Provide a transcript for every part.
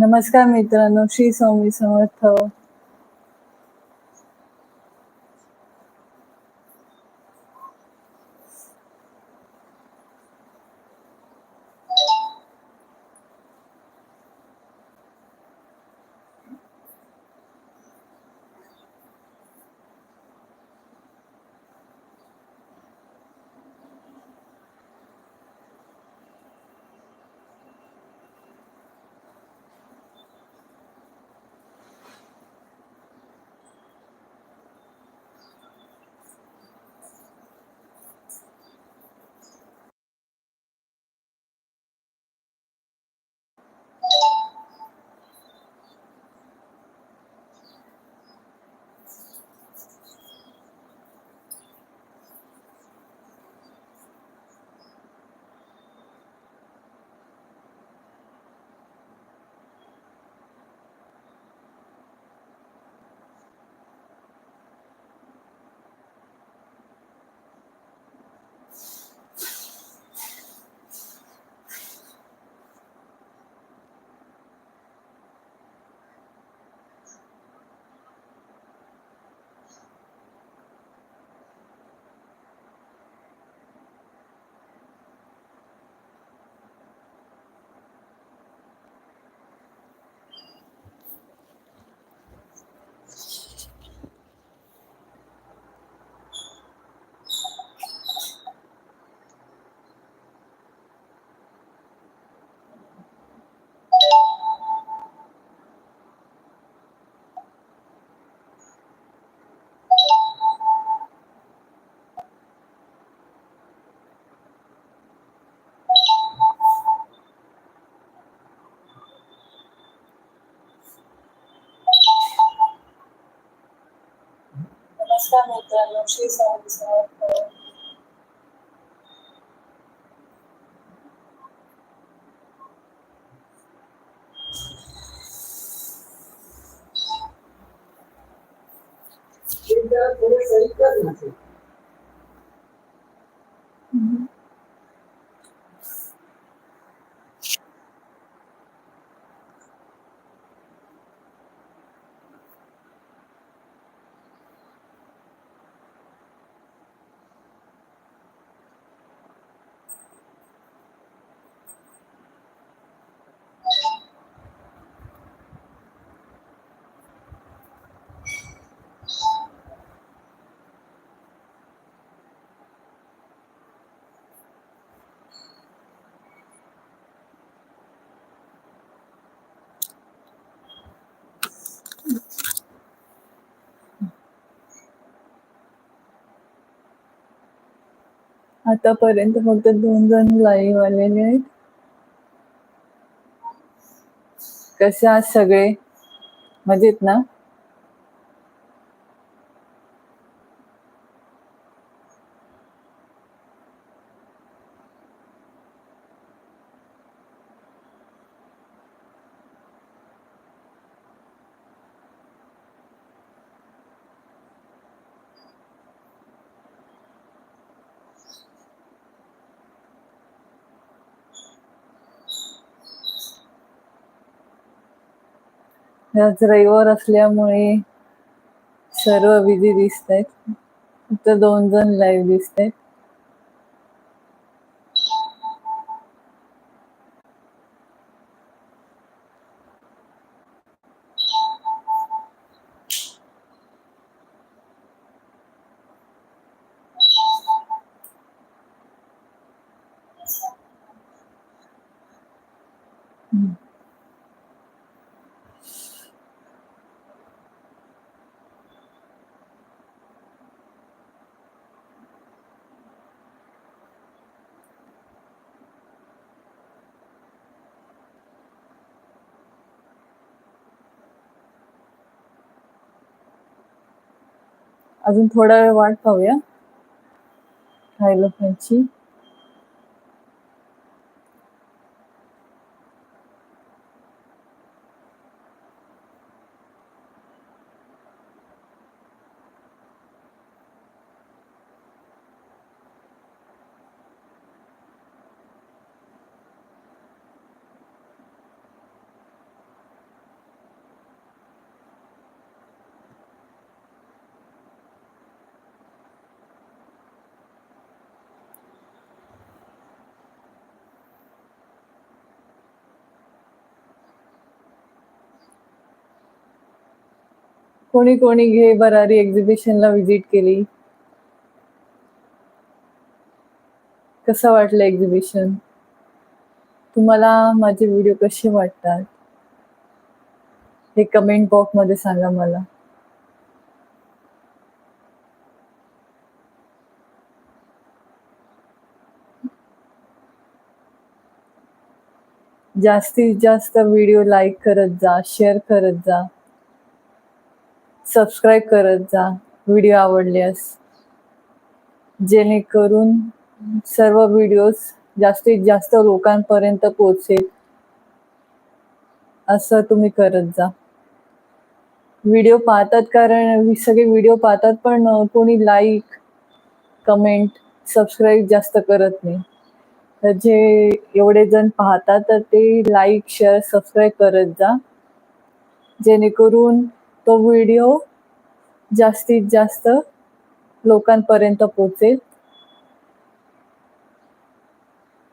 नमस्कार मित्रांनो श्री स्वामी समर्थ. नमस्कार मित्रांनो श्री स्वामी समर्थ आतापर्यंत फक्त दोन जण लाईव्ह आलेले आहेत कसे आहात सगळे? मजेत ना? आज रविवार असल्यामुळे सर्व विधी दिसत आहेत फक्त दोन जण लाईव्ह दिसत आहेत अजून थोडा वेळ वाट पाहूया. काही लोकांची कोणी कोणी घे बरारी एक्झिबिशनला व्हिजिट केली. कसं वाटलं एक्झिबिशन तुम्हाला माझे व्हिडिओ कसे वाटतात? हे कमेंट बॉक्समध्ये सांगा मला. जास्तीत जास्त व्हिडिओ लाईक करत जा शेअर करत जा. सबस्क्राईब करत जा. व्हिडिओ आवडल्यास. जेणेकरून सर्व व्हिडिओज जास्तीत जास्त लोकांपर्यंत पोहोचेल. असं तुम्ही करत जा. व्हिडिओ पाहतात कारण सगळे व्हिडिओ पाहतात पण कोणी लाईक कमेंट सबस्क्राईब जास्त करत नाही. तर जे एवढे जण पाहतात तर ते लाईक शेअर सबस्क्राईब करत जा. जेणेकरून तो व्हिडिओ जास्तीत जास्त लोकांपर्यंत पोचेल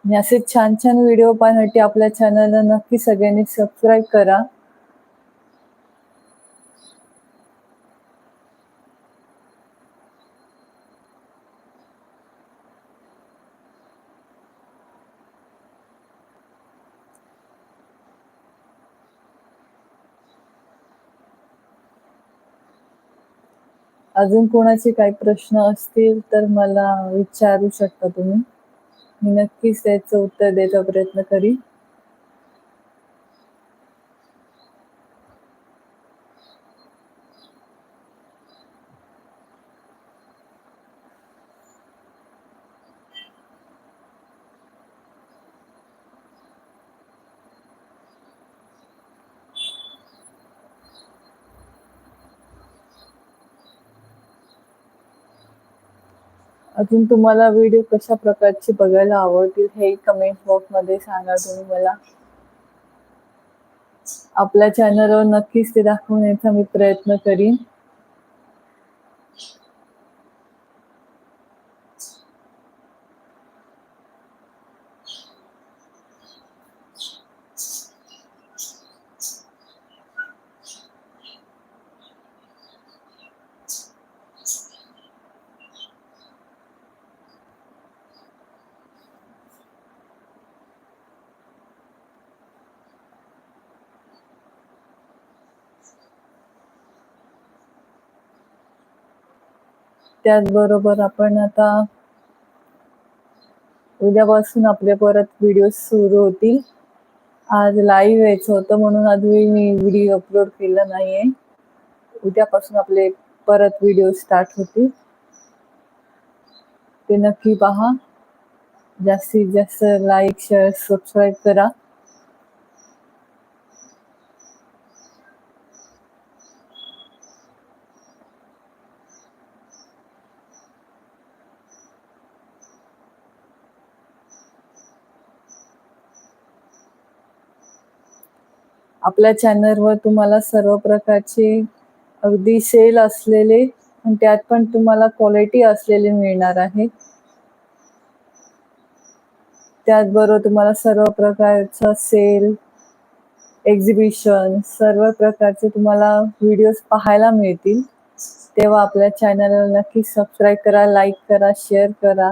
आणि असे छान छान व्हिडिओ पाहण्यासाठी आपल्या चॅनलला नक्की सगळ्यांनी सबस्क्राईब करा. अजून कोणाचे काही प्रश्न असतील तर मला विचारू शकता तुम्ही. मी नक्कीच त्याचं उत्तर द्यायचा प्रयत्न करीन. अजून तुम्हाला व्हिडिओ कशा प्रकारचे बघायला आवडतील हे कमेंट बॉक्समध्ये सांगा तुम्ही मला. आपल्या चॅनलवर नक्कीच ते दाखवण्याचा मी प्रयत्न करीन. त्याचबरोबर आपण आता उद्यापासून आपले परत व्हिडिओ सुरू होतील. आज लाईव्ह यायचं होतं म्हणून आज मी व्हिडिओ अपलोड केला नाहीये. उद्यापासून आपले परत व्हिडिओ स्टार्ट होतील. ते नक्की पहा. जास्तीत जास्त लाईक शेअर सबस्क्राईब करा. आपल्या चॅनलवर तुम्हाला सर्व प्रकारचे अगदी सेल असलेले आणि त्यात पण तुम्हाला क्वालिटी असलेले मिळणार आहे. त्याचबरोबर तुम्हाला सर्व प्रकारचं सेल एक्झिबिशन सर्व प्रकारचे तुम्हाला व्हिडिओज पाहायला मिळतील. तेव्हा आपल्या चॅनलला नक्की सबस्क्राईब करा लाईक करा शेअर करा.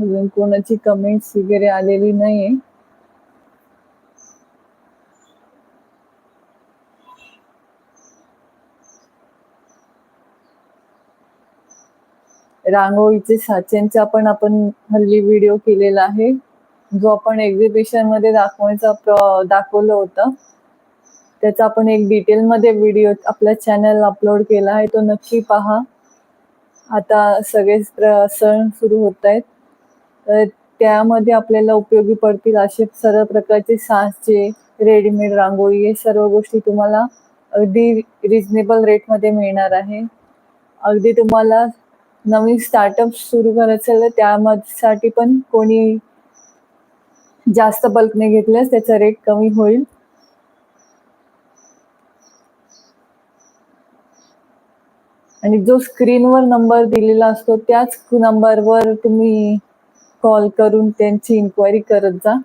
अजून कोणाची कमेंट्स वगैरे आलेली नाहीये. रांगोळीचे साच्यांचा पण आपण हल्ली व्हिडिओ केलेला आहे. जो आपण एक्झिबिशनमध्ये दाखवायचा दाखवलं होतं. त्याचा आपण एक डिटेल मध्ये व्हिडिओ आपल्या चॅनल अपलोड केला आहे. तो नक्की पहा. आता सगळे प्र- सण सुरू होत आहेत. त्यामध्ये आपल्याला उपयोगी पडतील असे सर्व प्रकारचे सासचे रेडीमेड रांगोळी हे सर्व गोष्टी तुम्हाला अगदी रिजनेबल रेटमध्ये मिळणार आहे. अगदी तुम्हाला नवीन स्टार्टअप सुरू करायचं असेल तर त्यासाठी पण कोणी जास्त बल्कने घेतल्यास त्याचा रेट कमी होईल. आणि जो स्क्रीनवर नंबर दिलेला असतो त्याच नंबरवर तुम्ही कॉल करून त्यांची इन्क्वायरी करत जा.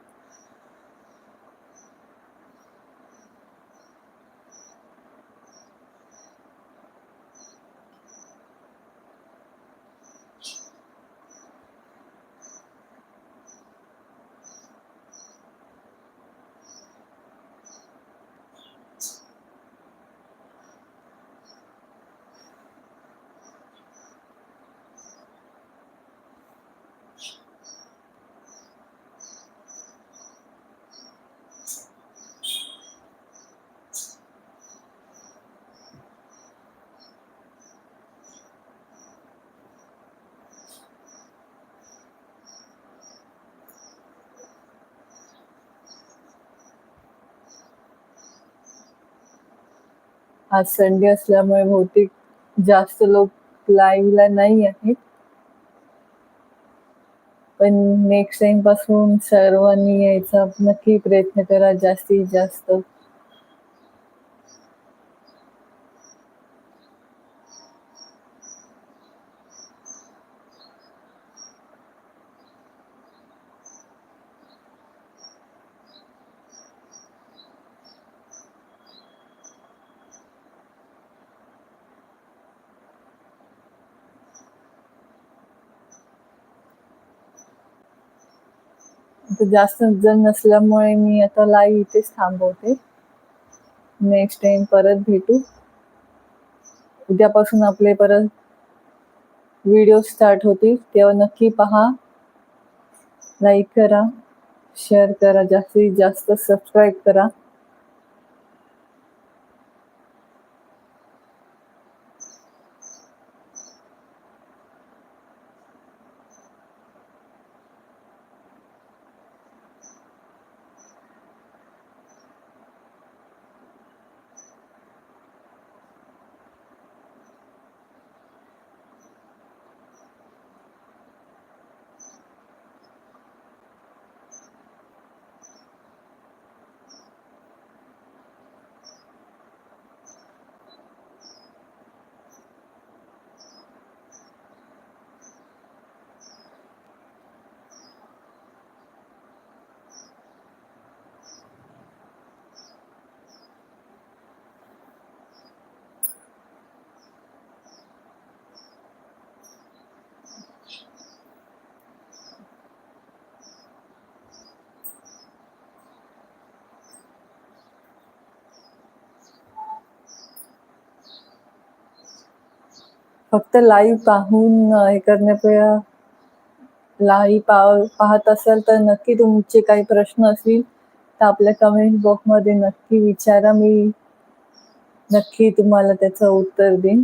आज संडे असल्यामुळे बहुतेक जास्त लोक लाईव्हला नाही आहेत. पण नेक्स्ट टाइमपासून सर्वांनी यायचा नक्की प्रयत्न करा जास्तीत जास्त. जास्त जण नसल्यामुळे मी आता लाईव्ह इथेच थांबवते. नेक्स्ट टाइम परत भेटू. उद्यापासून आपले परत व्हिडिओ स्टार्ट होतील. तेव्हा नक्की पहा. लाईक करा. शेअर करा. जास्तीत जास्त सबस्क्राईब करा. फक्त लाईव्ह पाहून हे करण्यापेक्षा लाईव्ह पाह पाहत असाल तर नक्की तुमचे काही प्रश्न असतील तर आपल्या कमेंट बॉक्समध्ये नक्की विचारा. मी नक्की तुम्हाला त्याचं उत्तर देईन.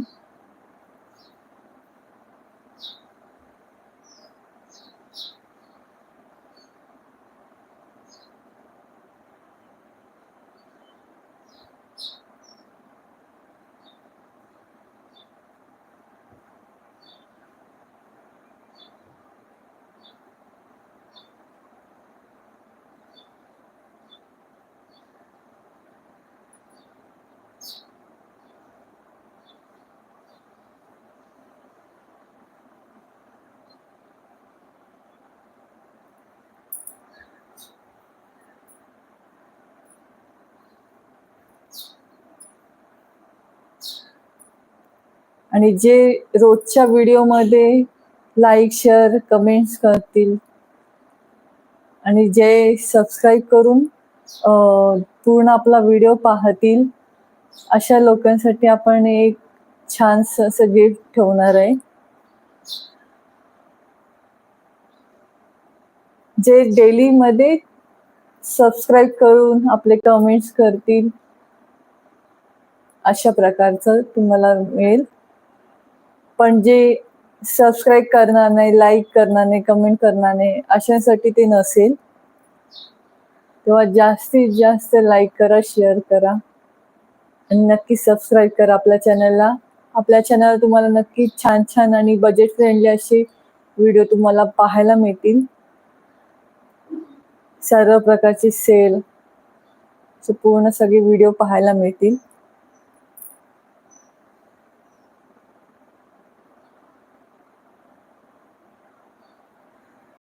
आणि जे रोजच्या व्हिडिओमध्ये लाईक शेअर कमेंट्स करतील. आणि जे सबस्क्राईब करून पूर्ण आपला व्हिडिओ पाहतील अशा लोकांसाठी आपण एक छानस असं गिफ्ट ठेवणार आहे. जे डेली मध्ये सबस्क्राईब करून आपले कमेंट्स करतील अशा प्रकारचं तुम्हाला मिळेल. पण जे सबस्क्राईब करणार नाही लाईक करणार नाही कमेंट करणार नाही अशासाठी ते नसेल. तेव्हा जास्तीत जास्त लाईक करा शेअर करा. आणि नक्की सबस्क्राईब करा आपल्या चॅनलला आपल्या चॅनलला तुम्हाला नक्की छान छान आणि बजेट फ्रेंडली असे व्हिडिओ तुम्हाला पाहायला मिळतील. सर्व प्रकारचे सेल पूर्ण सगळे व्हिडिओ पाहायला मिळतील.